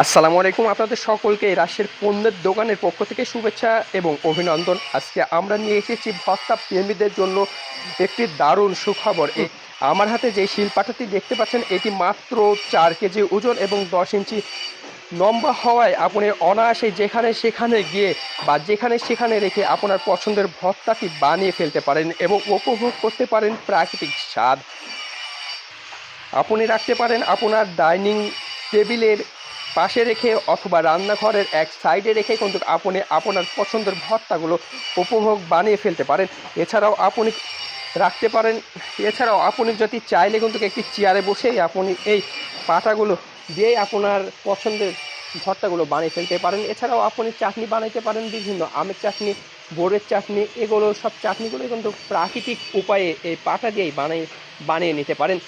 আসসালামু আলাইকুম আপনাদের সকলকে রাশের পণ্যের দোকানের পক্ষ থেকে শুভেচ্ছা এবং অভিনন্দন। আজকে আমরা নিয়ে এসেছি ভত্তা প্রেমীদের জন্য একটি দারুণ সুখবর। আমার হাতে যে শিলপাটাটি দেখতে পাচ্ছেন, এটি মাত্র চার কেজি ওজন এবং দশ ইঞ্চি লম্বা হওয়ায় আপনি অনায়াসে যেখানে সেখানে গিয়ে বা যেখানে সেখানে রেখে আপনার পছন্দের ভত্তাটি বানিয়ে ফেলতে পারেন এবং উপভোগ করতে পারেন প্রাকৃতিক স্বাদ। আপনি রাখতে পারেন আপনার ডাইনিং টেবিলের পাশে রেখে অথবা রান্নাঘরের এক সাইডে রেখে কিন্তু আপনি আপনার পছন্দের ভর্তাগুলো উপভোগ বানিয়ে ফেলতে পারেন। এছাড়াও আপনি রাখতে পারেন। এছাড়াও আপনি যদি চাইলে কিন্তু একটি চেয়ারে বসেই আপনি এই পাতাগুলো দিয়েই আপনার পছন্দের ভর্তাগুলো বানিয়ে ফেলতে পারেন। এছাড়াও আপনি চাটনি বানাইতে পারেন, বিভিন্ন আমের চাটনি, বোরের চাটনি, এগুলো সব চাটনিগুলো কিন্তু প্রাকৃতিক উপায়ে এই পাতা দিয়েই বানিয়ে বানিয়ে নিতে পারেন।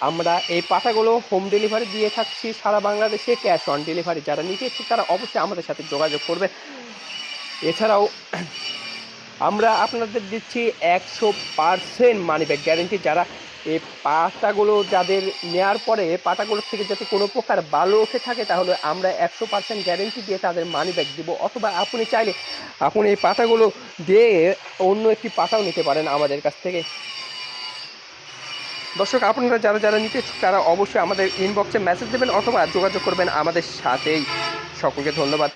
আমরা এই পাতাগুলো হোম ডেলিভারি দিয়ে থাকছি সারা বাংলাদেশে ক্যাশ অন ডেলিভারি যারা নিতে ইচ্ছুক তারা অবশ্যই আমাদের সাথে যোগাযোগ করবে। এছাড়াও আমরা আপনাদের দিচ্ছি একশো পারসেন্ট মানি ব্যাক গ্যারেন্টি যারা এই পাতাগুলো যাদের নেওয়ার পরে পাতাগুলোর থেকে যাতে কোনো প্রকার বালু উঠে থাকে, তাহলে আমরা একশো পার্সেন্ট গ্যারেন্টি দিয়ে তাদের মানি ব্যাক দিব। অথবা আপনি চাইলে আপনি এই পাতাগুলো দিয়ে অন্য একটি পাতাও নিতে পারেন আমাদের কাছ থেকে। দর্শক, আপনারা যারা যারা নিতে তারা অবশ্যই আমাদের ইনবক্সে মেসেজ দেবেন অথবা যোগাযোগ করবেন আমাদের সাথেই। সকলকে ধন্যবাদ।